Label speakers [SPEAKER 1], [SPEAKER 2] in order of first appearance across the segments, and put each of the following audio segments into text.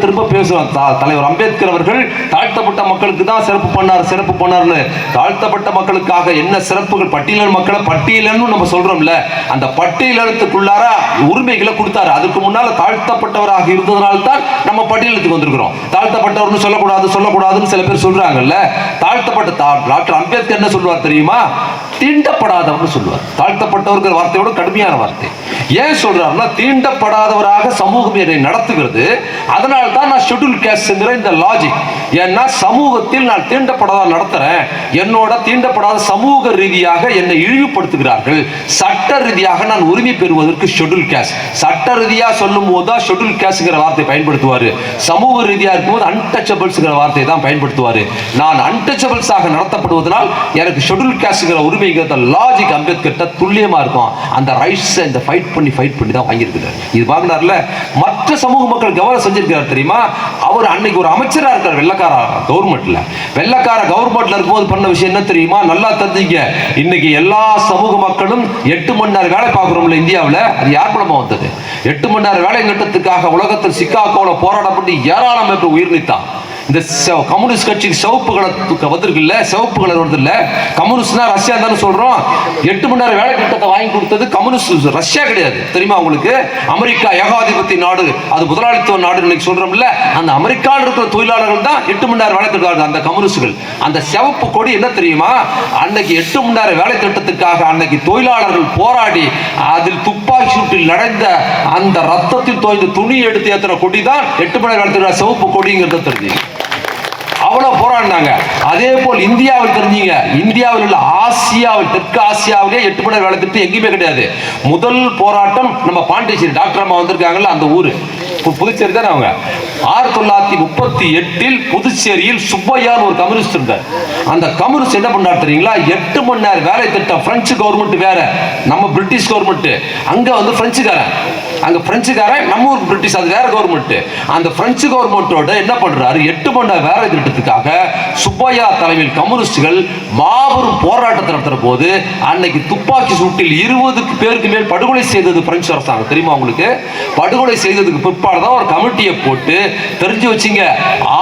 [SPEAKER 1] திரும்ப திரும்ப பேசுவோம் தலைவர் அம்பேத்கர் அவர்கள் தாழ்த்தப்பட்ட மக்களுக்கு தான் சிறப்பு பண்ணார் சிறப்பு பண்ணார்னு. தாழ்த்தப்பட்ட மக்களுக்காக என்ன சிறப்புகள்? பட்டியலர் மக்களை பட்டியலன்னு நம்ம சொல்றோம்ல. அந்த பட்டியலத்துக்குள்ளார உரிமைகளை கொடுத்தாரு. அதுக்கு முன்னால தாழ்த்தப்பட்டவராக இருந்ததுனால தான் நம்ம பட்டியலத்துக்கு வந்திருக்கிறோம். தாழ்த்தப்பட்டவர்னு சொல்லக்கூடாது சொல்லக்கூடாதுன்னு சில பேர் சொல்றாங்கல்ல. தாழ்த்தப்பட்ட டாக்டர் அம்பேத்கர் என்ன சொல்லுவார் தெரியுமா? தீண்டப்படாதவர்னு சொல்லுவார். தாழ்த்தப்பட்டவர்கள் வார்த்தையோட கடுமையான வார்த்தை. ஏன் சொல்றாருன்னா தீண்டப்படாதவராக சமூகம் என்னை நடத்துகிறது. அதனால் தான் நான் ஷெட்யூல் கேஸ்ட்ங்கிற இந்த லாஜிக் ஏன்னா சமூகத்தில் நான் தீண்டப்படாத நடத்துறேன். என்னோட தீண்டப்படாத சமூக ரீதியாக என்னை இழிவுபடுத்துகிறார்கள். சட்ட ரீதியாக நான் உரிமை பெறுவதற்கு ஷெட்யூல் கேஸ் சட்ட ரீதியாக சொல்லும் போது தான் ஷெட்யூல் கேஸ்ங்கிற வார்த்தை பயன்படுத்துவார். சமூக ரீதியாக இருக்கும்போது அன்டச்சபிள்ஸ்ங்கிற வார்த்தையை தான் பயன்படுத்துவார். நான் அன்டச்சபிள்ஸாக நடத்தப்படுவதனால் எனக்கு ஷெட்யூல் கேஸ்ங்கிற உரிமைங்கிறத லாஜிக் அம்பேத்கர்ட்ட துல்லியமாக இருக்கும். அந்த ரைட்ஸை இந்த ஃபைட் பண்ணி ஃபைட் பண்ணி தான் வாங்கியிருக்கிறார். இது வாங்கினார்ல மற்ற சமூக மக்கள் கவனம் செஞ்சிருக்கிறார் தெரியுமா? அவர் அன்னைக்கு ஒரு அமைச்சராக இருக்கார் வெள்ளக்கார கவர்மெண்ட்ல. வெள்ளக்கார கவர்மெண்ட்ல இருக்கும்போது பண்ண விஷயம் என்ன தெரியுமா? நல்லா தெரிஞ்சுங்க. இன்னைக்கு எல்லா சமூக மக்களும் எட்டு மணி நேரம் வேலை பார்க்குறோம்ல இந்தியாவில். அது யார் மூலமாக வந்தது? எட்டு மணி நேரம் வேலை கட்டத்துக்காக உலகத்தில் சிக்காகோல போராடப்பட்டு ஏராளம் பேர் உயிர் நீத்தான். இந்த கம்யூனிஸ்ட் கட்சிக்கு சிவப்பு கலர் வந்திருக்குல்ல சிவப்பு கலர் வருது இல்ல கம்யூனிஸ்ட்னா ரஷ்யா தானே சொல்றோம். எட்டு மணி நேரம் வேலை திட்டத்தை வாங்கி கொடுத்தது கம்யூனிஸ்ட் ரஷ்யா கிடையாது. தெரியுமா உங்களுக்கு? அமெரிக்கா ஏகாதிபத்திய நாடு அது முதலாளித்துவ நாடு இன்னைக்கு சொல்றோம்ல. அந்த அமெரிக்காவில் இருக்கிற தொழிலாளர்கள் தான் எட்டு மணி நேரம் வேலை திட்டம் அந்த கம்யூனிஸ்டுகள். அந்த சிவப்பு கொடி என்ன தெரியுமா? அன்னைக்கு எட்டு மணி நேரம் வேலை திட்டத்துக்காக அன்னைக்கு தொழிலாளர்கள் போராடி அதில் துப்பாக்கி சூட்டில் நடந்த அந்த ரத்தத்தில் தோய்ந்த துணி எடுத்து ஏத்துற கொடி தான் எட்டு மணி நேரம் வேலை திட்டம் சிவப்பு கொடிங்கிறத தெரிஞ்சு அவ்வளோ போராடினாங்க. அதே போல் இந்தியாவில் தெரிஞ்சீங்க. இந்தியாவில் உள்ள ஆசியாவில் தெற்கு ஆசியாவிலே எட்டு மணி வேலை திட்டம் எங்கேயுமே கிடையாது. முதல் போராட்டம் நம்ம பாண்டிச்சேரி டாக்டர் அம்மா வந்திருக்காங்கல்ல அந்த ஊர். புதுச்சேரி தானே அவங்க? ஆயிரத்தி தொள்ளாயிரத்தி முப்பத்தி எட்டில் புதுச்சேரியில் சுப்பையான்னு ஒரு கம்யூனிஸ்ட் இருந்தார். அந்த கம்யூனிஸ்ட் என்ன பண்ணார் தெரியுங்களா? எட்டு மணி நேரம் வேலை திட்டம் பிரெஞ்சு கவர்மெண்ட் வேற நம்ம பிரிட்டிஷ் கவர்மெண்ட் அங்க வந்து பிரெஞ்சுக்காரன் அங்க பிரெஞ்சுக்காரன் நம்ம ஊர் பிரிட்டிஷ் அது வேற கவர்மெண்ட் அந்த பிரெஞ்சு கவர்மெண்டோட என்ன பண்றாரு? எட்டு மணி நேரம் வேலை திட்டத்துக்காக சுப்பையா தலைமையில் கம்யூனிஸ்டுகள் மாபெரும் போராட்டத்தை நடத்துற போது அன்னைக்கு துப்பாக்கி சூட்டில் இருபதுக்கு பேருக்கு மேல் படுகொலை செய்தது பிரெஞ்சு அரசாங்கம். தெரியுமா உங்களுக்கு? படுகொலை செய்ததுக்கு பிற்பாடு தான் ஒரு கமிட்டியை போட்டு தெரிஞ்சு வச்சுங்க.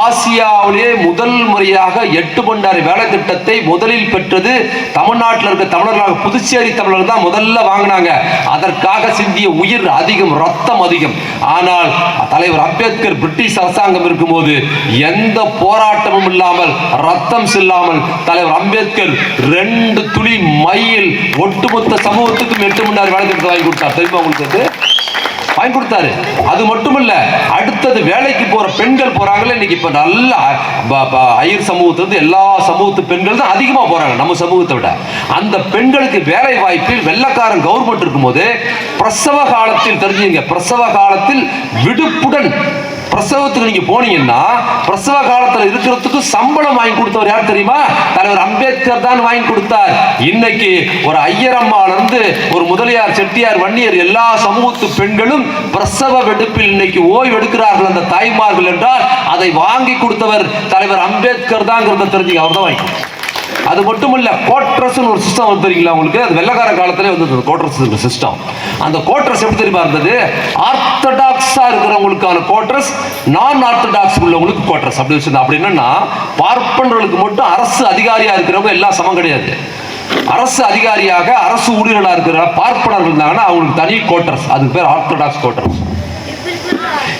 [SPEAKER 1] ஆசியாவிலேயே முதல் முறையாக எட்டு பண்டாரி வேலை திட்டத்தை முதலில் பெற்றது தமிழ்நாட்டில் இருக்க தமிழர்களாக புதுச்சேரி தமிழர்கள் தான் முதல்ல வாங்கினாங்க. அதற்காக சிந்திய உயிர் அதிகம் ரத்தம் அதிகம். ஆனால் தலைவர் அம்பேத்கர் பிரிட்டிஷ் அரசாங்கம் இருக்கும்போது எந்த போராட்டமும் இல்லாமல் ரத்தம் செல்லாமல் தலைவர் அம்பேத்கர் ரெண்டு துளி மையில் ஒட்டுமொத்த சமூகத்துக்கும் எட்டு மணி நேரம் வேலை திட்டத்தை வாங்கி கொடுத்தார். தெரியுமா உங்களுக்கு வாங்கி கொடுத்தாரு அது மட்டும் அடுத்தது வேலைக்கு போற பெண்கள் போறாங்களே இன்னைக்கு இப்ப நல்ல ஐயர் சமூகத்துல இருந்து எல்லா சமூகத்து பெண்கள் தான் அதிகமா போறாங்க நம்ம சமூகத்தை விட. அந்த பெண்களுக்கு வேலை வாய்ப்பில் வெள்ளக்காரன் கவர்மெண்ட் இருக்கும்போது பிரசவ காலத்தில் தெரிஞ்சுங்க பிரசவ காலத்தில் விடுப்புடன் பிரசவத்துக்கு நீங்க போனீங்கன்னா பிரசவ காலத்துல இருக்கிறதுக்கு சம்பளம் வாங்கி கொடுத்தவர் யார் தெரியுமா? தலைவர் அம்பேத்கர் தான் வாங்கி கொடுத்தார். இன்னைக்கு ஒரு ஐயரம்மால இருந்து ஒரு முதலியார் செட்டியார் வன்னியர் எல்லா சமூகத்து பெண்களும் பிரசவ வெடுப்பில் இன்னைக்கு ஓய்வு எடுக்கிறார்கள். அந்த தாய்மார்கள் என்றால் அதை வாங்கி கொடுத்தவர் தலைவர் அம்பேத்கர் தாங்கிறத தெரிஞ்சுங்க அவர் தான் வாங்கி கொடுத்தார். அது மட்டும் இல்ல கோட்ரஸ்னு ஒரு சிஸ்டம் வந்து தெரியுங்களா உங்களுக்கு? அது வெள்ளக்கார காலத்திலே வந்து கோட்ரஸ் சிஸ்டம் அந்த கோட்ரஸ் எப்படி தெரியுமா இருந்தது? ஆர்த்தடாக்ஸா இருக்கிறவங்களுக்கான கோட்ரஸ் நான் ஆர்த்தடாக்ஸ் உள்ளவங்களுக்கு கோட்ரஸ் அப்படி வச்சிருந்தா அப்படி என்னன்னா பார்ப்பனர்களுக்கு மட்டும் அரசு அதிகாரியா இருக்கிறவங்க எல்லாம் சமம் கிடையாது. அரசு அதிகாரியாக அரசு ஊழியர்களாக இருக்கிற பார்ப்பனர்கள் இருந்தாங்கன்னா அவங்களுக்கு தனி கோட்ரஸ் அதுக்கு பேர் ஆர்த்தடாக்ஸ் கோட்ரஸ்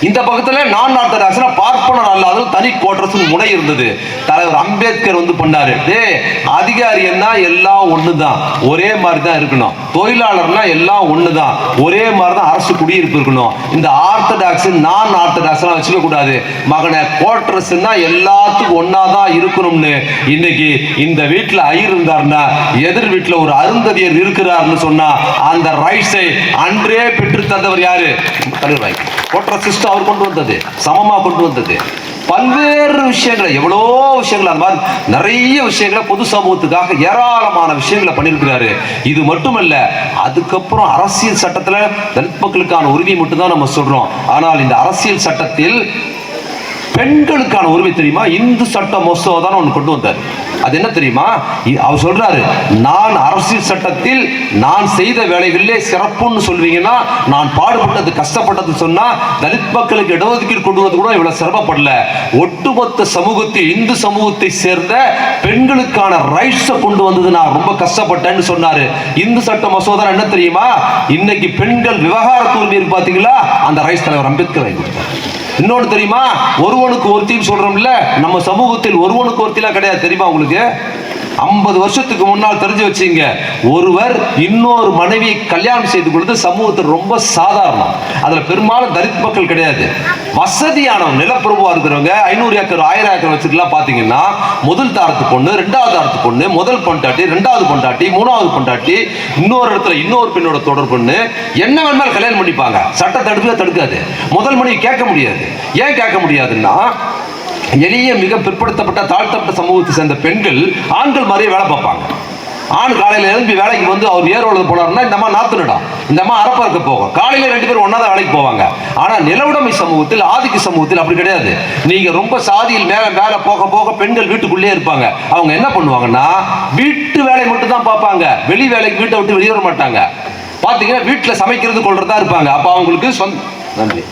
[SPEAKER 1] இந்த பக்கத்துல நான் ஆர்த்தடாக்ஸ்னா பார்ப்பனர் அல்லாத தனி கோட்ரஸ் முனை இருந்தது. தலைவர் அம்பேத்கர் வந்து பண்ணாரு. டேய் அதிகாரியன்னா எல்லாம் ஒண்ணுதான். ஒரே மாதிரி தான் இருக்கணும். தொழிலாளர்னா எல்லாம் ஒண்ணுதான். ஒரே மாதிரி தான் அரசு குடியிருப்பு இருக்கணும். இந்த ஆர்த்தடாக்ஸ் நான் ஆர்த்தடாக்ஸ்லாம் வச்சுக்க கூடாது. மகனை கோட்ரஸ்னா எல்லாத்துக்கும் ஒன்றா தான் இருக்கணும்னு. இன்னைக்கு இந்த வீட்டில் ஐயர் இருந்தாருன்னா எதிர் வீட்டில் ஒரு அருந்ததியர் இருக்கிறாருன்னு சொன்னா அந்த ரைட்ஸை அன்றே பெற்று தந்தவர் யாரு? தலைவர் வாய்க்கு சிஸ்டம் அவர் கொண்டு வந்தது சமமாக கொண்டு வந்தது. பல்வேறு விஷயங்களை எவ்வளோ விஷயங்கள் அந்த மாதிரி நிறைய விஷயங்களை பொது சமூகத்துக்காக ஏராளமான விஷயங்களை பண்ணியிருக்கிறாரு. இது மட்டுமல்ல அதுக்கப்புறம் அரசியல் சட்டத்தில் தலித் மக்களுக்கான உரிமை மட்டும்தான் நம்ம சொல்கிறோம் ஆனால் இந்த அரசியல் சட்டத்தில் பெண்களுக்கான உரிமை தெரியுமா? இந்து சட்ட மசோதான்னு ஒன்று கொண்டு வந்தார். அது என்ன தெரியுமா? இ- அவர் சொல்றாரு நான் அரசியல் சட்டத்தில் நான் செய்த வேலைகளிலே சிறப்புன்னு சொல்வீங்கன்னா நான் பாடுபட்டது கஷ்டப்பட்டது சொன்னா தலித் மக்களுக்கு இடஒதுக்கீடு கொண்டு வந்து கூட இவ்வளவு சிரமப்படல. ஒட்டுமொத்த சமூகத்தில் இந்து சமூகத்தை சேர்ந்த பெண்களுக்கான ரைட்ஸை கொண்டு வந்தது நான் ரொம்ப கஷ்டப்பட்டேன்னு சொன்னாரு. இந்து சட்ட மசோதா என்ன தெரியுமா? இன்னைக்கு பெண்கள் விவகாரத்து உரிமை பாத்தீங்களா? அந்த ரைஸ் தலைவர் அம்பேத்கர் வாங்கி கொடுத்தார். இன்னொன்னு தெரியுமா? ஒருவனுக்கு ஒருத்தின்னு சொல்றோம்ல நம்ம சமூகத்தில் ஒருவனுக்கு ஒருத்திலாம் கிடையாது. தெரியுமா உங்களுக்கு? ஐம்பது வருஷத்துக்கு முன்னால் தெரிஞ்சு வச்சீங்க. ஒருவர் இன்னொரு மனைவியை கல்யாணம் செய்து கொள்வது சமூகத்தில் ரொம்ப சாதாரணம். அதில் பெரும்பாலும் தலித் மக்கள் கிடையாது. வசதியானவங்க நிலப்பிரபுவா இருக்கிறவங்க ஐநூறு ஏக்கர் ஆயிரம் ஏக்கர் வச்சுட்டுலாம் பார்த்தீங்கன்னா முதல் தாரத்து பொண்ணு ரெண்டாவது தாரத்து பொண்ணு முதல் பொண்டாட்டி ரெண்டாவது பொண்டாட்டி மூணாவது பொண்டாட்டி இன்னொரு இடத்துல இன்னொரு பெண்ணோட தொடர்புன்னு என்ன வேணாலும் கல்யாணம் பண்ணிப்பாங்க. சட்ட தடுக்கவே தடுக்காது. முதல் மனைவி கேட்க முடியாது. ஏன் கேட்க முடியாதுன்னா எளிய மிக பிற்படுத்தப்பட்ட தாழ்த்தப்பட்ட சமூகத்தை சேர்ந்த பெண்கள் ஆண்கள் மாதிரியே வேலை பார்ப்பாங்க. ஆண் காலையில் எழும்பி வேலைக்கு வந்து அவர் ஏரோலது போனாருன்னா இந்த அம்மா நாத்துனடா இந்த அம்மா அரப்பறக்க போகும். காலையில் ரெண்டு பேரும் ஒன்றா தான் வேலைக்கு போவாங்க. ஆனால் நிலவுடைமை சமூகத்தில் ஆதிக்க சமூகத்தில் அப்படி கிடையாது. நீங்கள் ரொம்ப சாதியில் மேலே மேலே போக போக பெண்கள் வீட்டுக்குள்ளே இருப்பாங்க. அவங்க என்ன பண்ணுவாங்கன்னா வீட்டு வேலை மட்டும் தான் பார்ப்பாங்க. வெளி வேலைக்கு வீட்டை விட்டு வெளியே வர மாட்டாங்க. பார்த்தீங்கன்னா வீட்டில் சமைக்கிறது கொள்றதா இருப்பாங்க. அப்போ அவங்களுக்கு சொந்த நன்றி.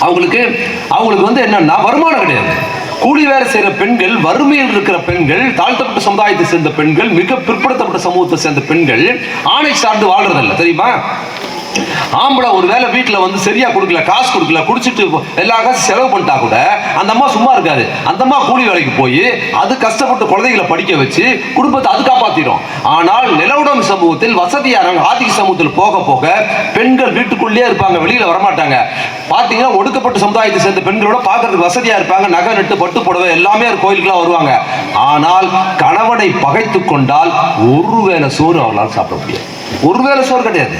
[SPEAKER 1] அவங்களுக்கு அவங்களுக்கு வந்து என்னன்னா வருமானம் கிடையாது. கூலி வேலை செய்யற பெண்கள் வறுமையில் இருக்கிற பெண்கள் தாழ்த்தப்பட்ட சமுதாயத்தை சேர்ந்த பெண்கள் மிக பிற்படுத்தப்பட்ட சமூகத்தை சேர்ந்த பெண்கள் ஆணை சார்ந்து வாழ்றதில்ல தெரியுமா? ஆம்பளை ஒரு வேளை வீட்டில் வந்து சரியாக கொடுக்கல காசு கொடுக்கல குடிச்சிட்டு எல்லா காசு செலவு பண்ணிட்டா கூட அந்த அம்மா சும்மா இருக்காது. அந்த அம்மா கூலி வேலைக்கு போய் அது கஷ்டப்பட்டு குழந்தைகளை படிக்க வச்சு குடும்பத்தை அது காப்பாற்றிடும் ஆனால் நிலவுடன் சமூகத்தில் வசதியாரங்க ஆதிக்க சமூகத்தில் போக போக பெண்கள் வீட்டுக்குள்ளேயே இருப்பாங்க வெளியில் வரமாட்டாங்க. பார்த்தீங்கன்னா ஒடுக்கப்பட்ட சமுதாயத்தை சேர்ந்த பெண்களோட பார்க்கறதுக்கு வசதியாக இருப்பாங்க நகை நட்டு பட்டு புடவை எல்லாமே கோயிலுக்குலாம் வருவாங்க. ஆனால் கணவனை பகைத்து கொண்டால் ஒருவேளை சோறு அவர்களால் சாப்பிட முடியாது. ஒருவேளை சோறு கிடையாது.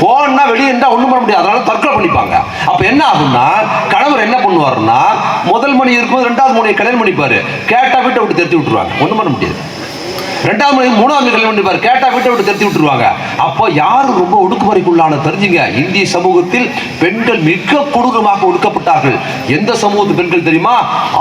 [SPEAKER 1] போனா வெளியே இருந்தா ஒண்ணும் பண்ண முடியாது. அதனால தற்கொலை பண்ணிப்பாங்க. அப்ப என்ன ஆகும்னா கணவர் என்ன பண்ணுவாருன்னா முதல் மணி இருக்கும் ரெண்டாவது மணியை கல்யாணம் பண்ணிப்பாரு. கேட்டா வீட்டை விட்டு திருத்தி விட்டுருவாங்க. ஒண்ணும் பண்ண முடியாது. ரெண்டாவது மணி மூணாவது மணி கல்யாணம் பண்ணிப்பாரு. கேட்டா வீட்டை விட்டு திருத்தி விட்டுருவாங்க. அப்போ யாரு ரொம்ப ஒடுக்குமுறைக்குள்ளான தெரிஞ்சுங்க. இந்திய சமூகத்தில் பெண்கள் மிக கொடூரமாக ஒடுக்கப்பட்டார்கள். எந்த சமூகத்து பெண்கள் தெரியுமா?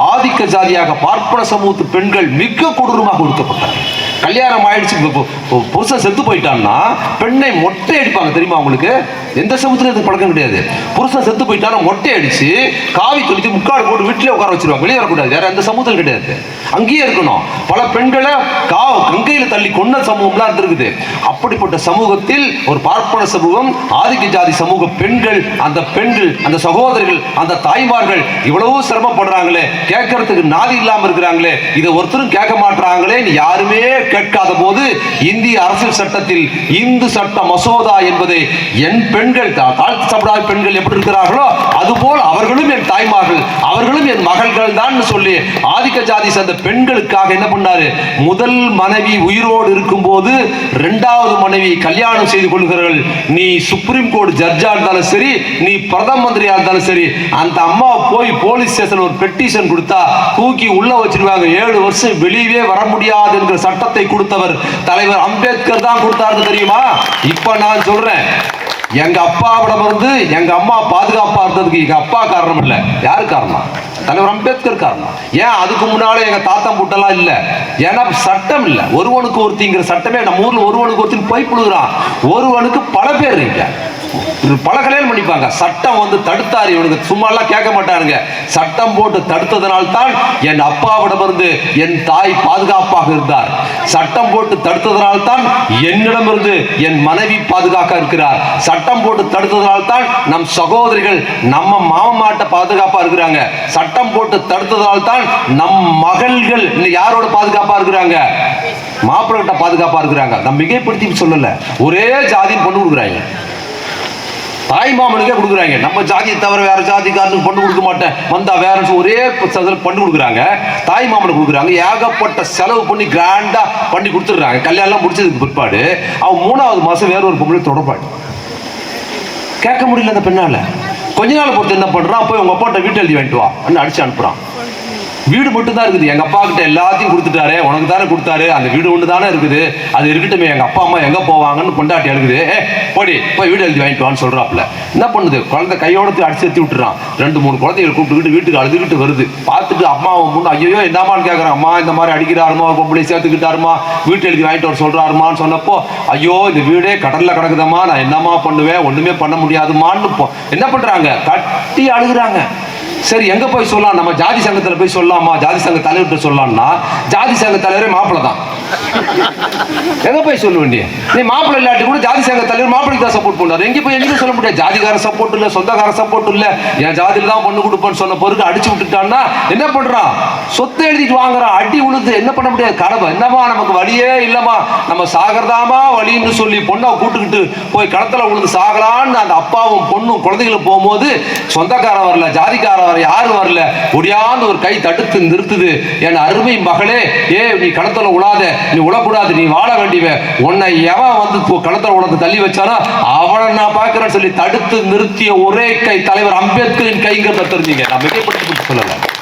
[SPEAKER 1] ஆதிக்க ஜாதியாக பார்ப்பன சமூகத்து பெண்கள் மிக கொடூரமாக ஒடுக்கப்பட்டார்கள். கல்யாணம் ஆயிடுச்சு. இப்போ- புருஷன் செத்து போயிட்டான்னா பெண்ணை மொட்டை அடிப்பாங்க தெரியுமா அவங்களுக்கு எந்த சமூகத்தில் இது பழக்கம் கிடையாது. புருஷன் செத்து போயிட்டானா மொட்டை அடிச்சு காவி தொளித்து முக்காடு போட்டு வீட்டிலே உட்கார வச்சிருவாங்க. வெளியே வரக்கூடாது. வேற எந்த சமூகத்தில் கிடையாது. அங்கேயே இருக்கணும். பல பெண்களை கா கங்கையில் தள்ளி சமூகம் சமூகம்லாம் இருந்திருக்குது. அப்படிப்பட்ட சமூகத்தில் ஒரு பார்ப்பன சமூகம் ஆதிக்க ஜாதி சமூக பெண்கள் அந்த பெண்கள் அந்த சகோதரிகள் அந்த தாய்மார்கள் இவ்வளவு சிரமப்படுறாங்களே. கேட்கறதுக்கு நாதி இல்லாமல் இருக்கிறாங்களே. இதை ஒருத்தரும் கேட்க மாட்டாங்களே யாருமே கேட்காத போது இந்திய அரசியல் சட்டத்தில் இந்து சட்ட மசோதா என்பது என் பெண்கள் தாழ்த்து சமுதாய பெண்கள் எப்படி இருக்கிறார்களோ அதுபோல் அவர்களும் என் தாய்மார்கள் அவர்களும் என் மகள்கள் தான் சொல்லி ஆதிக்க ஜாதி சேர்ந்த பெண்களுக்காக என்ன பண்ணாரு? முதல் மனைவி உயிரோடு இருக்கும்போது இரண்டாவது மனைவி கல்யாணம் செய்து கொள்கிறார்கள். நீ சுப்ரீம் கோர்ட் ஜட்ஜா இருந்தாலும் சரி நீ பிரதம மந்திரியா இருந்தாலும் சரி அந்த அம்மா போய் போலீஸ் ஸ்டேஷன் ஒரு பெட்டிஷன் கொடுத்தா தூக்கி உள்ள வச்சிருவாங்க. ஏழு வருஷம் வெளியவே வர முடியாது என்கிற சட்டத்தை கொடுத்தவர் தலைவர் அம்பேத்கர் தான் கொடுத்தாரு தெரியுமா? இப்ப நான் சொல்றேன். எங்க அப்பாவிடம் இருந்து எங்க அம்மா பாதுகாப்பா இருந்ததுக்கு எங்க அப்பா காரணம் இல்ல. யாரு காரணம்? தலைவர் அம்பேத்கர் காரணம். ஏன் அதுக்கு முன்னாலே எங்க தாத்தா புட்டெல்லாம் இல்ல? ஏன்னா சட்டம் இல்ல. ஒருவனுக்கு ஒருத்திங்கிற சட்டமே நம்ம ஊர்ல ஒருவனுக்கு ஒருத்தின் போய் புழுகிறான். ஒருவனுக்கு பல பேர் இருக்க. பல கல்யாணம் பண்ணிப்பாங்க. சட்டம் வந்து தடுத்தார். இவனுக்கு சும்மா எல்லாம் கேட்க மாட்டாருங்க சட்டம் போட்டு தடுத்ததனால் தான் என் அப்பாவிடமிருந்து என் தாய் பாதுகாப்பாக இருந்தார். சட்டம் போட்டு தடுத்ததனால் தான் என்னிடமிருந்து என் மனைவி பாதுகாக்க இருக்கிறார். சட்டம் போட்டு தடுத்ததனால் தான் நம் சகோதரிகள் நம்ம மாமாட்ட பாதுகாப்பா இருக்கிறாங்க. சட்டம் போட்டு தடுத்ததனால் தான் நம் மகள்கள் யாரோட பாதுகாப்பா இருக்கிறாங்க? மாப்பிள்ளை கிட்ட பாதுகாப்பா இருக்கிறாங்க. நான் மிகைப்படுத்தி சொல்லல. ஒரே ஜாதின்னு பொண்ணு கொடுக்குறாங்க. தாய் மாமனுக்கே கொடுக்குறாங்க. நம்ம ஜாதியை தவிர வேற ஜாதிக்காரனுக்கு பொண்ணு கொடுக்க மாட்டேன். வந்தா வேற ஒரே சதவீதம் பண்ணி கொடுக்குறாங்க. தாய் மாமனுக்கு கொடுக்குறாங்க. ஏகப்பட்ட செலவு பண்ணி கிராண்டா பண்ணி கொடுத்துடுறாங்க. கல்யாணம் முடிச்சதுக்கு பிற்பாடு அவன் மூணாவது மாசம் வேற ஒரு பொம்பளை தொடர்பாடு கேட்க முடியல அந்த பெண்ணால. கொஞ்ச நாள் பொறுத்து என்ன பண்றான்? போய் உங்க அப்பாட்ட வீட்டு எழுதி வாங்கிட்டு வா. அடிச்சு அனுப்புறான். வீடு மட்டும் தான் இருக்குது. எங்கள் அப்பா கிட்ட எல்லாத்தையும் கொடுத்துட்டாரு. உனக்கு தானே கொடுத்தாரு. அந்த வீடு ஒன்று தானே இருக்குது. அது இருக்கட்டுமே. எங்கள் அப்பா அம்மா எங்கே போவாங்கன்னு கொண்டாட்டி எழுகுது ஏ போடி போய் வீடு எழுதி வாங்கிட்டு வான்னு என்ன பண்ணுது? குழந்தை கையோடத்து அடிச்சு எடுத்து விட்டுறான். ரெண்டு மூணு குழந்தைகள் கூப்பிட்டுக்கிட்டு வீட்டுக்கு அழுதுகிட்டு வருது. பார்த்துட்டு அம்மாவை முன்ன ஐயோ என்னமான்னு கேட்குறான் அம்மா இந்த மாதிரி அடிக்கிறாருமா? ஒரு பொம்பளை சேர்த்துக்கிட்டாருமா? வீட்டு எழுதி வாங்கிட்டு வர சொல்கிறாருமான்னு சொன்னப்போ ஐயோ இந்த வீடே கடலில் கிடக்குதம்மா. நான் என்னம்மா பண்ணுவேன்? ஒன்றுமே பண்ண முடியாதுமான்னு என்ன பண்ணுறாங்க கட்டி அழுகுறாங்க. சரி எங்க போய் சொல்லலாம்? நம்ம ஜாதி சங்கத்தில் போய் சொல்லலாமா? ஜாதி சங்க தலைவர்கிட்ட சொல்லலாம்னா ஜாதி சங்க தலைவரே மாப்பிள தான். எங்க போய் சொல்ல நீ மாப்பிள்ளை இல்லாட்டி கூட ஜாதி சங்க தலைவர் மாப்பிள்ளைக்கு தான் சப்போர்ட் பண்ணாரு எங்க போய் எங்கேயும் சொல்ல முடியாது? ஜாதிகார சப்போர்ட் இல்ல சொந்தக்கார சப்போர்ட் இல்ல. என் ஜாதியில தான் பொண்ணு கொடுப்பேன்னு சொன்ன பொறுக்கு அடிச்சு விட்டுட்டான்னா என்ன பண்றான் சொத்தை எழுதிட்டு வாங்குறான் அடி உழுது. என்ன பண்ண முடியாது? கடமை. என்னமா நமக்கு வழியே இல்லமா நம்ம சாகிறதாமா வழின்னு சொல்லி பொண்ணை கூட்டுக்கிட்டு போய் களத்துல உழுது சாகலான்னு அந்த அப்பாவும் பொண்ணும் குழந்தைகளும் போகும்போது சொந்தக்காரன் வரல ஜாதிக்காரன் வர யாரும் வரல. ஒடியாந்து ஒரு கை தடுத்து நிறுத்துது. என் அருமை மகளே ஏ நீ களத்துல உழாத. நீ விடக்கூடாது நீ வாழ வேண்டியவ. உன்னை எவன் வந்து இப்போ உனக்கு தள்ளி வச்சானோ அவனை நான் பார்க்கிறேன்னு சொல்லி தடுத்து நிறுத்திய ஒரே கை தலைவர் அம்பேத்கரின் கைங்கிறத தெரிஞ்சீங்க. நான் மிகைப்படுத்தி சொல்லலை.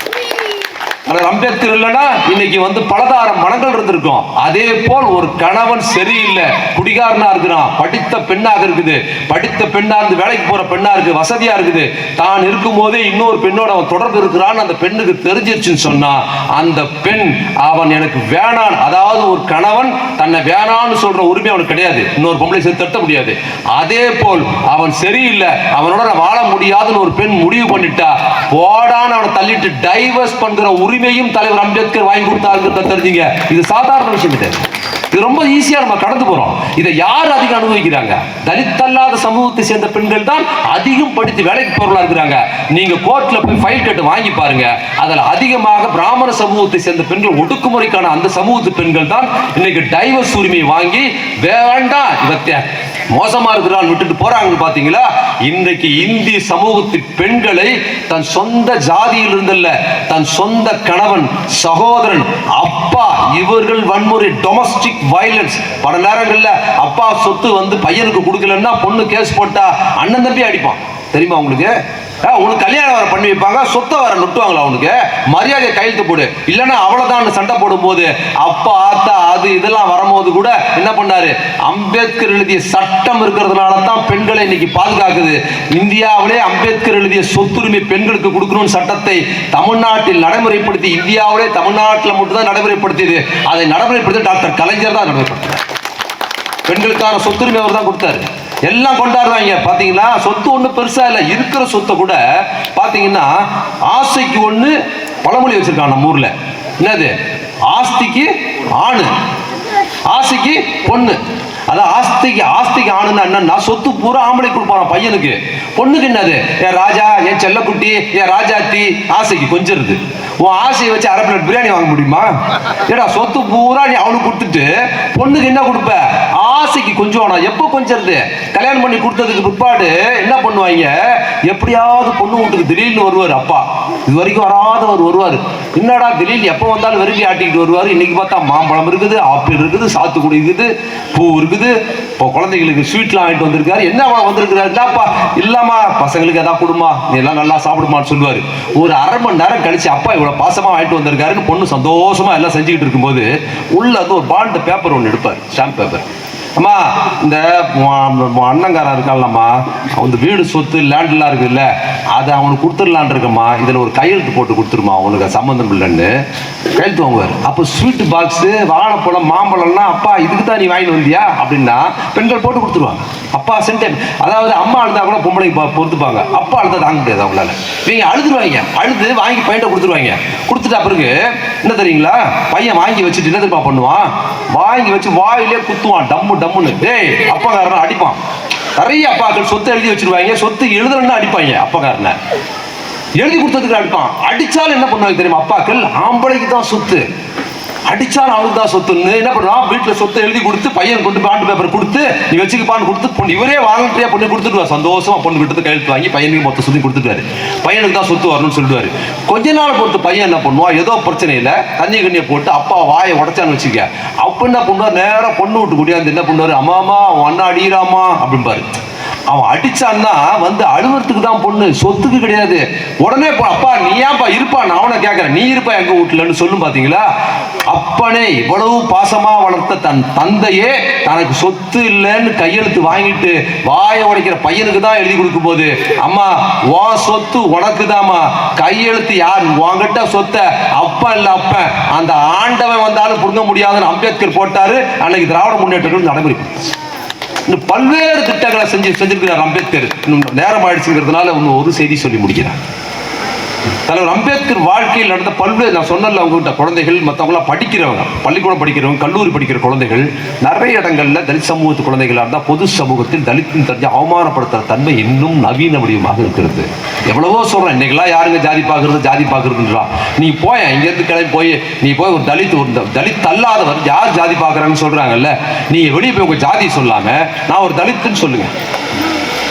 [SPEAKER 1] ஆனால் அம்பேத்கர் இல்லைன்னா இன்னைக்கு வந்து பலதாரம் மனங்கள் இருந்திருக்கும். அதே போல் ஒரு கணவன் சரியில்லை குடிகாரனா இருக்கிறான் படித்த பெண்ணாக இருக்குது. படித்த பெண்ணா இருந்து வேலைக்கு போற பெண்ணா இருக்கு வசதியா இருக்குது. தான் இருக்கும் போதே இன்னொரு பெண்ணோட அவன் தொடர்பு இருக்கிறான்னு அந்த பெண்ணுக்கு தெரிஞ்சிருச்சுன்னு சொன்னா அந்த பெண் அவன் எனக்கு வேணான். அதாவது ஒரு கணவன் தன்னை வேணான்னு சொல்ற உரிமை அவனுக்கு கிடையாது. இன்னொரு பொம்பளை சேர்த்து தட்ட முடியாது. அதே போல் அவன் சரியில்லை அவனோட வாழ முடியாதுன்னு ஒரு பெண் முடிவு பண்ணிட்டா போடான்னு அவனை தள்ளிட்டு டைவர்ஸ் பண்ற உரிமை உரிமையும் தலைவர் அம்பேத்கர் வாங்கி கொடுத்தாருங்கிறத தெரிஞ்சுங்க. இது சாதாரண விஷயம் இது. இது ரொம்ப ஈஸியா நம்ம கடந்து போறோம். இதை யார் அதிகம் அனுபவிக்கிறாங்க? தலித்தல்லாத சமூகத்தை சேர்ந்த பெண்கள் தான் அதிகம் படித்து வேலைக்கு போறவங்களா இருக்கிறாங்க. நீங்க கோர்ட்ல போய் ஃபைல் கட்டு வாங்கி பாருங்க. அதில் அதிகமாக பிராமண சமூகத்தை சேர்ந்த பெண்கள் ஒடுக்குமுறைக்கான அந்த சமூகத்து பெண்கள் தான் இன்னைக்கு டைவர்ஸ் உரிமையை வாங்கி வேண்டாம் இவத்தை மோசமா இருக்கிறான் விட்டுட்டு போறாங்கன்னு பாத்தீங்களா? இன்றைக்கு இந்திய சமூகத்து பெண்களை தன் சொந்த ஜாதியில் இருந்தல்ல தன் சொந்த கணவன் சகோதரன் அப்பா இவர்கள் வன்முறை டொமஸ்டிக் வயலன்ஸ் பல நேரங்கள்ல அப்பா சொத்து வந்து பையனுக்கு கொடுக்கலன்னா பொண்ணு கேஸ் போட்டா அண்ணன் தம்பி அடிப்பான். தெரியுமா உங்களுக்கு? உனக்கு கல்யாணம் வர பண்ணி வைப்பாங்க சொத்தை வர நுட்டுவாங்களா அவனுக்கு மரியாதை கையெழுத்து போடு. இல்லைன்னா அவ்வளோதான் சண்டை போடும்போது அப்பா ஆத்தா அது இதெல்லாம் வரும்போது கூட என்ன பண்ணாரு? அம்பேத்கர் எழுதிய சட்டம் இருக்கிறதுனால தான் பெண்களை இன்னைக்கு பாதுகாக்குது. இந்தியாவிலே அம்பேத்கர் எழுதிய சொத்துரிமை பெண்களுக்கு கொடுக்கணும் சட்டத்தை தமிழ்நாட்டில் நடைமுறைப்படுத்தி இந்தியாவிலே தமிழ்நாட்டில் மட்டும்தான் நடைமுறைப்படுத்தியது. அதை நடைமுறைப்படுத்தி டாக்டர் கலைஞர் தான் நடைமுறைப்படுத்தினார். பெண்களுக்கான சொத்துரிமை அவர் தான் கொடுத்தாரு. எல்லாம் கொண்டாடுறாங்க. பாத்தீங்களா? சொத்து ஒன்றும் பெருசா இல்லை. இருக்கிற சொத்தை கூட பாத்தீங்கன்னா ஆசைக்கு ஒன்று பழமொழி வச்சிருக்காங்க நம்ம ஊர்ல. என்னது? ஆஸ்திக்கு ஆணு. ஆசைக்கு பொண்ணு. அதான் ஆஸ்திக்கு ஆஸ்திக்கு ஆணுன்னா என்னன்னா சொத்து பூரா ஆம்பளை கொடுப்பான் பையனுக்கு. பொண்ணுக்கு என்னது? என் ராஜா என் செல்லக்குட்டி என் ராஜாத்தி. ஆசைக்கு கொஞ்சிருது உன் ஆசையை வச்சு அரை பிளேட் பிரியாணி வாங்க முடியுமா? ஏடா சொத்து பூரா நீ அவனுக்கு கொடுத்துட்டு பொண்ணுக்கு என்ன கொடுப்ப? கொஞ்சம் எப்போ கொஞ்சது கல்யாணம் பண்ணி கொடுத்ததுக்கு பிற்பாடு என்ன பண்ணுவாங்க? எப்படியாவது பொண்ணு வீட்டுக்கு திடீர்னு வருவார் அப்பா. இது வரைக்கும் வராதவர் வருவார். என்னடா திடீர்னு எப்போ வந்தாலும் விரும்பி ஆட்டிக்கிட்டு வருவார்? இன்னைக்கு பார்த்தா மாம்பழம் இருக்குது ஆப்பிள் இருக்குது சாத்துக்குடி இருக்குது பூ இருக்குது. இப்போ குழந்தைங்களுக்கு ஸ்வீட்லாம் வாங்கிட்டு வந்திருக்காரு. என்ன வந்திருக்கிறாரு? என்னப்பா பசங்களுக்கு எதாவது கொடுமா. நீ எல்லாம் நல்லா சாப்பிடுமான்னு சொல்லுவார். ஒரு அரை மணி நேரம் கழிச்சு அப்பா இவ்வளோ பாசமாக வாங்கிட்டு வந்திருக்காருன்னு பொண்ணு சந்தோஷமாக எல்லாம் செஞ்சுக்கிட்டு இருக்கும்போது உள்ள வந்து ஒரு பாண்டு பேப்பர் ஒன்று எடுப்பார் ஸ்டாம்ப் பேப்பர் அம்மா இந்த உன் உன் அண்ணங்காரன் இருக்கான்லம்மா. அந்த வீடு சொத்து லேண்ட்லாம் இருக்குதுல்ல அதை அவனுக்கு கொடுத்துடலான் இருக்கம்மா. இதில் ஒரு கையெழுத்து போட்டு கொடுத்துருமா அவனுக்கு சம்மந்தம் இல்லைன்னு. கையெழுத்து வாங்குவார். அப்போ ஸ்வீட் பாக்ஸு வாழைப்பழம் மாம்பழம்னா அப்பா இதுக்கு தான் நீ வாங்கிட்டு வந்தியா? அப்படின்னா பெண்கள் போட்டு கொடுத்துருவாங்க. அப்பா சென்டைம் அதாவது அம்மா அழுதா கூட பொம்பளைக்கு பொறுத்துப்பாங்க. அப்பா அழுதா தாங்க முடியாது அவங்களால. இவங்க அழுதுருவாங்க. அழுது வாங்கி பையன்ட்ட கொடுத்துருவாங்க. கொடுத்துட்டா பிறகு என்ன தெரியுங்களா? பையன் வாங்கி வச்சுட்டு என்ன தெரியுமா பண்ணுவான்? வாங்கி வச்சு வாயிலே குத்துவான். டம்மு தம்முன்னு. டேய் அப்பாக்காரன் அடிப்பான். நிறைய அப்பாக்கள் சொத்து எழுதி வச்சிருவாங்க சொத்து எழுதலன்னா அடிப்பாங்க அப்பாக்காரனை எழுதி கொடுத்ததுக்கு அடிப்பான். அடிச்சாலும் என்ன பண்ணுவாங்க தெரியுமா? அப்பாக்கள் ஆம்பளைக்கு தான் சொத்து. அடிச்சாலும் அவனுக்கு தான் சொத்துன்னு என்ன பண்ணுவான் வீட்டில் சொத்தை எழுதி கொடுத்து பையன் கொண்டு பாண்டு பேப்பர் கொடுத்து நீ வச்சுக்கப்பான்னு கொடுத்து பொண்ணு இவரே வாங்கிட்டியா பொண்ணு கொடுத்துட்டு சந்தோஷமா பொண்ணு கிட்ட கையெழுத்து வாங்கி பையனுக்கு மொத்த சுத்தி கொடுத்துட்டாரு பையனுக்கு தான் சொத்து வரணும்னு சொல்லிடுவாரு. கொஞ்ச நாள் பொறுத்து பையன் என்ன பண்ணுவான் ஏதோ பிரச்சனை இல்லை தண்ணி கண்ணியை போட்டு அப்பா வாயை உடைச்சான்னு வச்சுக்க அப்ப என்ன பண்ணுவார் நேரம் பொண்ணு விட்டு கூடியாந்து என்ன பண்ணுவாரு? அம்மாமா உன் அண்ணா அடிக்கிறாமா அப்படிம்பாரு. அவன் அடிச்சான்னா வந்து அழுவறதுக்கு தான் பொண்ணு. சொத்துக்கு கிடையாது. உடனே அப்பா நீ ஏன்பா இருப்பா? நான் அவனை கேட்கறேன். நீ இருப்பா எங்க வீட்டுலன்னு சொல்லும் பாத்தீங்களா? அப்பனே இவ்வளவு பாசமா வளர்த்த தன் தந்தையே தனக்கு சொத்து இல்லைன்னு கையெழுத்து வாங்கிட்டு வாயை உடைக்கிற பையனுக்கு தான் எழுதி கொடுக்கும் போது அம்மா வா சொத்து உனக்கு கையெழுத்து யார்? வாங்கிட்ட சொத்த அப்பா இல்ல அப்ப. அந்த ஆண்டவன் வந்தாலும் புடுங்க முடியாதுன்னு அம்பேத்கர் போட்டாரு. அன்னைக்கு திராவிட முன்னேற்றங்கள் நடைமுறை இன்னும் பல்வேறு திட்டங்களை செஞ்சு செஞ்சிருக்கிறார் அம்பேத்கர். இன்னும் நேரம் ஆயிடுச்சுங்கிறதுனால இன்னும் ஒரு செய்தி சொல்லி முடிக்கிறார் தலைவர் அம்பேத்கர் வாழ்க்கையில் நடந்த பல்வேறு நான் சொன்னல அவங்ககிட்ட குழந்தைகள் மற்றவங்களாம் படிக்கிறவங்க பள்ளிக்கூடம் படிக்கிறவங்க கல்லூரி படிக்கிற குழந்தைகள் நிறைய இடங்களில் தலித் சமூகத்து குழந்தைகளாக இருந்தால் பொது சமூகத்தில் தலித்தின் தெரிஞ்ச அவமானப்படுத்துகிற தன்மை இன்னும் நவீன வடிவமாக இருக்கிறது. எவ்வளவோ சொல்கிறேன் இன்னைக்கெல்லாம் யாருங்க ஜாதி பார்க்கறது ஜாதி பார்க்கறதுன்றா நீ போய் இங்கேருந்து கிளம்பி போய் நீ போய் ஒரு தலித் ஒரு தலித் அல்லாதவர் யார் ஜாதி பார்க்கறாங்கன்னு சொல்கிறாங்கல்ல நீ வெளியே போய் உங்கள் ஜாதி சொல்லாமல் நான் ஒரு தலித்துன்னு சொல்லுங்க.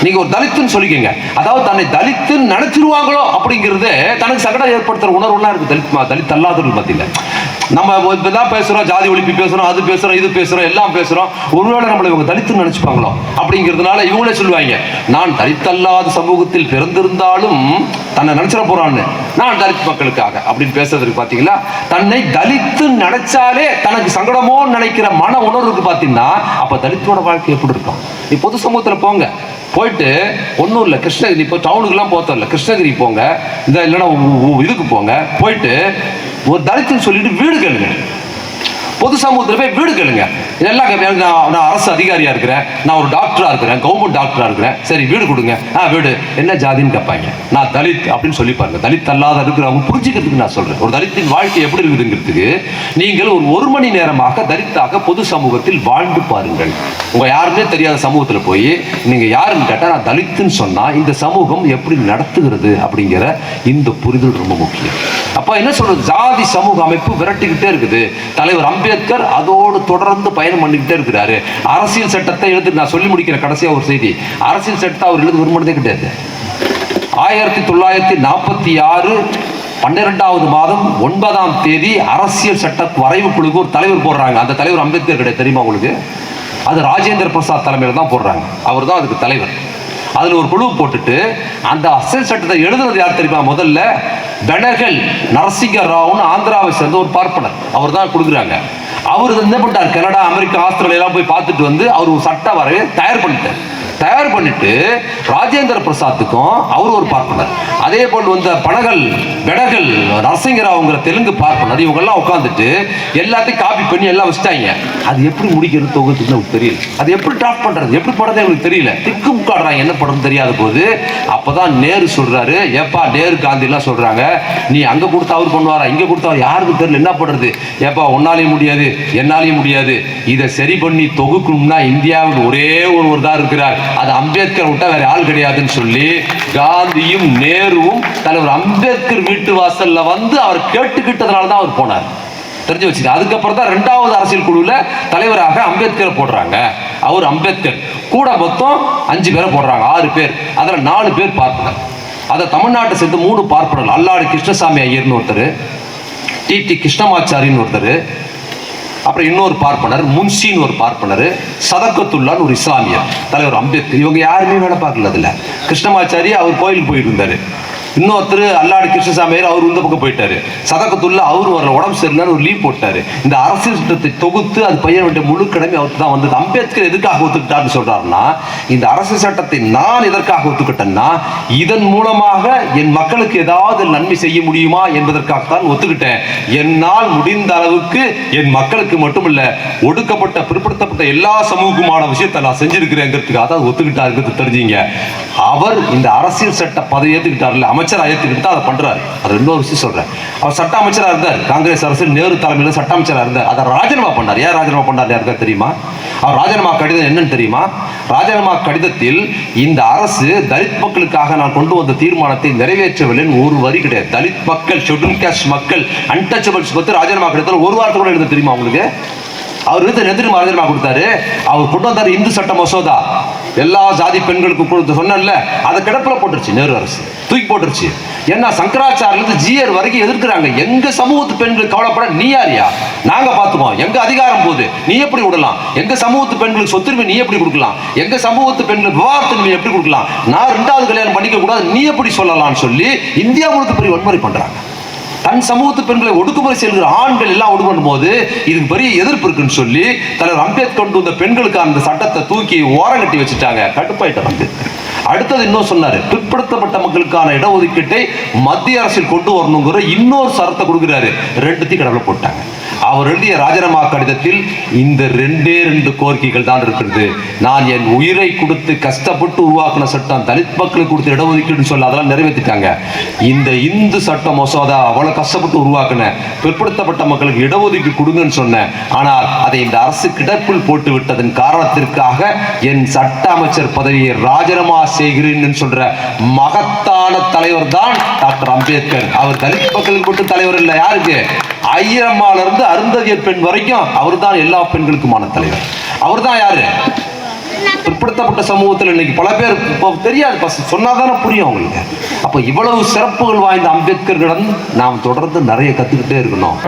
[SPEAKER 1] நீங்க ஒரு தலித்துன்னு சொல்லிக்கோங்க. அதாவது தன்னை தலித்துன்னு நினைச்சிருவாங்களோ அப்படிங்கிறது தனக்கு சங்கடம் ஏற்படுத்துற உணர்வுலாம் இருக்கு தலித் தலித் அல்லாதவர்கள் மத்தியில. நம்ம இப்பதான் பேசுறோம் ஜாதி ஒழிப்பு பேசுறோம் அது பேசுறோம் இது பேசுறோம் எல்லாம் பேசுறோம். ஒருவேளை நம்மளை இவங்க தலித்துன்னு நினைச்சுப்பாங்களோ அப்படிங்கிறதுனால இவங்களே சொல்லுவாங்க நான் தலித் அல்லாத சமூகத்தில் பிறந்திருந்தாலும் தன்னை நினைச்சிட போறான்னு. நான் தலித் மக்களுக்காக. அப்படின்னு பேசுறதுக்கு பாத்தீங்களா? தன்னை தலித்து நினைச்சாலே தனக்கு சங்கடமோ நினைக்கிற மன உணர்வுக்கு பாத்தீங்கன்னா அப்ப தலித்தோட வாழ்க்கை எப்படி இருக்கும்? நீ பொது சமூகத்துல போங்க. போயிட்டு ஒன்றும் இல்லை கிருஷ்ணகிரி இப்போ டவுனுக்குலாம் போத்தோம் இல்லை. கிருஷ்ணகிரி போங்க இந்த இல்லைன்னா இதுக்கு போங்க. போயிட்டு ஒரு தலித்துன்னு சொல்லிட்டு வீடு கேளுங்க. பொது சமூகத்தில் போய் வீடு கேளுங்க. இதெல்லாம் எனக்கு நான் நான் அரசு அதிகாரியா இருக்கிறேன். நான் ஒரு டாக்டரா இருக்கிறேன். கவர்மெண்ட் டாக்டரா இருக்கிறேன். சரி வீடு கொடுங்க. ஆ வீடு. என்ன ஜாதின்னு கேட்பாங்க. நான் தலித் அப்படின்னு சொல்லி பாருங்க. தலித் அல்லாத இருக்கிறவங்க புரிஞ்சுக்கிறதுக்கு நான் சொல்றேன். ஒரு தலித்தின் வாழ்க்கை எப்படி இருக்குதுங்கிறதுக்கு நீங்கள் ஒரு ஒரு மணி நேரமாக தலித்தாக பொது சமூகத்தில் வாழ்ந்து பாருங்கள். உங்க யாருமே தெரியாத சமூகத்தில் போய் நீங்க யாருன்னு கேட்டா நான் தலித்துன்னு சொன்னா இந்த சமூகம் எப்படி நடத்துகிறது அப்படிங்கிற இந்த புரிதல் ரொம்ப முக்கியம். அப்போ என்ன சொல்றது? ஜாதி சமூக அமைப்பு விரட்டிக்கிட்டே இருக்குது. தலைவர் அம்பேத்கர் அம்பேத்கர் அதோடு தொடர்ந்து பயணம் பண்ணிக்கிட்டே இருக்கிறாரு. அரசியல் சட்டத்தை எழுதி நான் சொல்லி முடிக்கிறேன் கடைசியா ஒரு செய்தி. அரசியல் சட்டத்தை அவர் எழுத விரும்பினதே கிடையாது ஆயிரத்தி தொள்ளாயிரத்தி நாற்பத்தி ஆறு பன்னிரெண்டாவது மாதம் ஒன்பதாம் தேதி அரசியல் சட்ட வரைவு குழுக்கு ஒரு தலைவர் போடுறாங்க. அந்த தலைவர் அம்பேத்கர் கிடையாது. தெரியுமா உங்களுக்கு? அது ராஜேந்திர பிரசாத் தலைமையில் தான் போடுறாங்க. அவர் தான் அதுக்கு தலைவர். அதில் ஒரு குழு போட்டுட்டு அந்த அரசியல் சட்டத்தை எழுதுனது யார் தெரியுமா? முதல்ல பெனகல் நரசிங்க ராவ்னு ஆந்திராவை சேர்ந்த ஒரு பார்ப்பனர். அவர் தான் கொடுக்குறாங்க. அவர் என்ன பண்ணிட்டார்? கனடா அமெரிக்கா ஆஸ்திரேலியா எல்லாம் போய் பார்த்துட்டு வந்து அவர் சட்டம் சட்ட தயார் பண்ணிட்டார். தயார் பண்ணிட்டு ராஜேந்திர பிரசாத்துக்கும் அவர் ஒரு பார்ப்பனர் அதே போல் வந்த பனகல் பெடகல் நரசிங்கராவுங்கிற தெலுங்கு பார்ப்பனர் இவங்கெல்லாம் உட்காந்துட்டு எல்லாத்தையும் காப்பி பண்ணி எல்லாம் வச்சுட்டாங்க. அது எப்படி முடிக்கிறது தொகுத்துன்னு நமக்கு தெரியல. அது எப்படி டாப் பண்றது எப்படி பண்றது எங்களுக்கு தெரியல. திக்கு முக்காடுறாங்க என்ன படம் தெரியாத போது. அப்பதான் நேரு சொல்றாரு ஏப்பா நேரு காந்தி எல்லாம் சொல்றாங்க. நீ அங்க கொடுத்தா அவர் பண்ணுவாரா இங்க கொடுத்தா அவர் யாருக்கு தெரியல. என்ன பண்றது? ஏப்பா உன்னாலையும் முடியாது என்னாலையும் முடியாது. இதை சரி பண்ணி தொகுக்கணும்னா இந்தியாவுக்கு ஒரே ஒருவர் தான் இருக்கிறார். அது அம்பேத்கர் விட்டா வேற ஆள் கிடையாதுன்னு சொல்லி காந்தியும் நேருவும் தலைவர் அம்பேத்கர் வீட்டு வாசல்ல வந்து அவர் கேட்டுக்கிட்டதுனால தான் அவர் போனார். தெரிஞ்சு வச்சுக்க அதுக்கப்புறம் தான் ரெண்டாவது அரசியல் குழுவில் தலைவராக அம்பேத்கரை போடுறாங்க. அவர் அம்பேத்கர். கூட மொத்தம் அஞ்சு பேரை போடுறாங்க ஆறு பேர். அதில் நாலு பேர் பார்ப்பனர். அதை தமிழ்நாட்டை சேர்ந்து மூணு பார்ப்பனர் அல்லாடு கிருஷ்ணசாமி ஐயர்னு ஒருத்தர் டி டி கிருஷ்ணமாச்சாரின்னு ஒருத்தர் அப்புறம் இன்னொரு பார்ப்பனர் முன்சின்னு ஒரு பார்ப்பனர் சதக்கத்துல்லான்னு ஒரு இஸ்லாமியர். தலைவர் அம்பேத்கர். இவங்க யாருமே வேலை பார்க்கல அதுல. கிருஷ்ணமாச்சாரி அவர் கோயிலுக்கு போயிட்டு இருந்தாரு. இன்னொருத்தர் அல்லாடி கிருஷ்ணசாமியார் அவர் இந்த பக்கம் போயிட்டாரு. சதக்கத்துள்ள அவர் வரல உடம்பு சரியில்லைன்னு ஒரு லீவ் போட்டாரு. இந்த அரசியல் சட்டத்தை தொகுத்து அது பையன் வேண்டிய முழு கடமை அவருக்கு தான் வந்தது. அம்பேத்கர் எதுக்காக ஒத்துக்கிட்டார்னு சொல்றாருன்னா இந்த அரசியல் சட்டத்தை நான் எதற்காக ஒத்துக்கிட்டேன்னா இதன் மூலமாக என் மக்களுக்கு ஏதாவது நன்மை செய்ய முடியுமா என்பதற்காகத்தான் ஒத்துக்கிட்டேன். என்னால் முடிந்த அளவுக்கு என் மக்களுக்கு மட்டுமல்ல ஒடுக்கப்பட்ட பிற்படுத்தப்பட்ட எல்லா சமூகமான விஷயத்தை நான் செஞ்சிருக்கிறேங்கிறதுக்காக தான் ஒத்துக்கிட்டாருங்கிறது தெரிஞ்சுங்க. அவர் இந்த அரசியல் சட்ட பதவி ஏற்றுக்கிட்டார்ல அமைச்சர் ஏத்துக்கிட்டு தான் அதை பண்றாரு. அது இன்னொரு விஷயம் சொல்றேன். அவர் சட்ட அமைச்சராக இருந்தார். காங்கிரஸ் அரசு நேரு தலைமையில் சட்ட அமைச்சராக இருந்தார். அதை ராஜினாமா பண்ணார். ஏன் ராஜினாமா பண்ணார்? யாருக்கா தெரியுமா? அவர் ராஜினாமா கடிதம் என்னன்னு தெரியுமா? ராஜினாமா கடிதத்தில் இந்த அரசு தலித் மக்களுக்காக நான் கொண்டு வந்த தீர்மானத்தை நிறைவேற்றவில்லைன்னு ஒரு வரி கிடையாது. தலித் மக்கள் ஷெட்யூல் கேஸ்ட் மக்கள் அன்டச்சபிள்ஸ் பற்றி ராஜினாமா கடிதத்தில் ஒரு வாரத்தை கூட எழுத தெரியுமா உங்களுக்கு? அவர் வந்து நெந்திரி ராஜினாமா கொடுத்தாரு. அவர் கொண்டு வந்தார் இந்து சட்ட மசோதா. எல்லா ஜாதி பெண்களுக்கும் கொடுத்து சொன்னேன்ல அதை கிடப்பில் போட்டுருச்சு நேரு அரசு. தூக்கி போட்டுருச்சு. ஏன்னா சங்கராச்சாரிலிருந்து ஜிஆர் வரைக்கும் எதிர்க்கிறாங்க. எங்க சமூகத்து பெண்கள் கவலைப்பட நீ யாரியா நாங்க பார்த்துப்போம் எங்க அதிகாரம் போகுது நீ எப்படி விடலாம்? எங்க சமூகத்து பெண்களுக்கு சொத்துரிமை நீ எப்படி கொடுக்கலாம்? எங்க சமூகத்து பெண்கள் விவாகரத்து எப்படி கொடுக்கலாம்? நான் ரெண்டாவது கல்யாணம் பண்ணிக்க கூடாது நீ எப்படி சொல்லலாம்னு சொல்லி இந்தியா முழுக்க பெரிய வன்முறை பண்றாங்க. தன் சமூகத்து பெண்களை ஒடுக்குமுறை செல்கிற ஆண்கள் எல்லாம் ஒடுக்கும் போது இதுக்கு பெரிய எதிர்ப்பு இருக்குன்னு சொல்லி தலைவர் அம்பேத்கர் கொண்டு வந்த பெண்களுக்கான அந்த சட்டத்தை தூக்கி ஓரம் கட்டி வச்சுட்டாங்க. கட்டுப்பாயிட்ட வந்து அடுத்தது இன்னும் சொன்னாரு பிற்படுத்தப்பட்ட மக்களுக்கான இடஒதுக்கீட்டை மத்திய அரசில் கொண்டு வரணுங்கிற இன்னொரு சரத்தை கொடுக்குறாரு. ரெண்டுத்தையும் கடவுளை போட்டாங்க. அவர் எழுதிய ராஜினாமா கடிதத்தில் இந்த ரெண்டே ரெண்டு கோரிக்கைகள் தான் இருக்கிறது. நான் என் உயிரை கொடுத்து கஷ்டப்பட்டு உருவாக்கின சட்டம் தலித் மக்களுக்கு கொடுத்த இடஒதுக்கீடுன்னு சொல்ல அதெல்லாம் நிறைவேற்றிட்டாங்க. இந்த இந்து சட்ட மசோதா அவ்வளோ கஷ்டப்பட்டு உருவாக்கின பிற்படுத்தப்பட்ட மக்களுக்கு இடஒதுக்கீடு கொடுங்கன்னு சொன்னேன் ஆனால் அதை இந்த அரசு கிடப்பில் போட்டு விட்டதன் காரணத்திற்காக என் சட்ட அமைச்சர் பதவியை ராஜினாமா செய்கிறேன் சொல்ற மகத்தான தலைவர் தான் டாக்டர் அம்பேத்கர். அவர் தலித் மக்களுக்கு மட்டும் தலைவர் இல்லை யாருக்கு? ஐயம்மால இருந்து அருந்ததியர் பெண் வரைக்கும் அவர் தான் எல்லா பெண்களுக்குமான தலைவர். அவர்தான் யாரு? பிற்படுத்தப்பட்ட சமூகத்தில் இன்னைக்கு பல பேர் இப்போ தெரியாது பஸ் சொன்னாதானே புரியும் அவங்களுக்கு. அப்போ இவ்வளவு சிறப்புகள் வாய்ந்த அம்பேத்கர்களிடம் நாம் தொடர்ந்து நிறைய கத்துக்கிட்டே இருக்கணும்.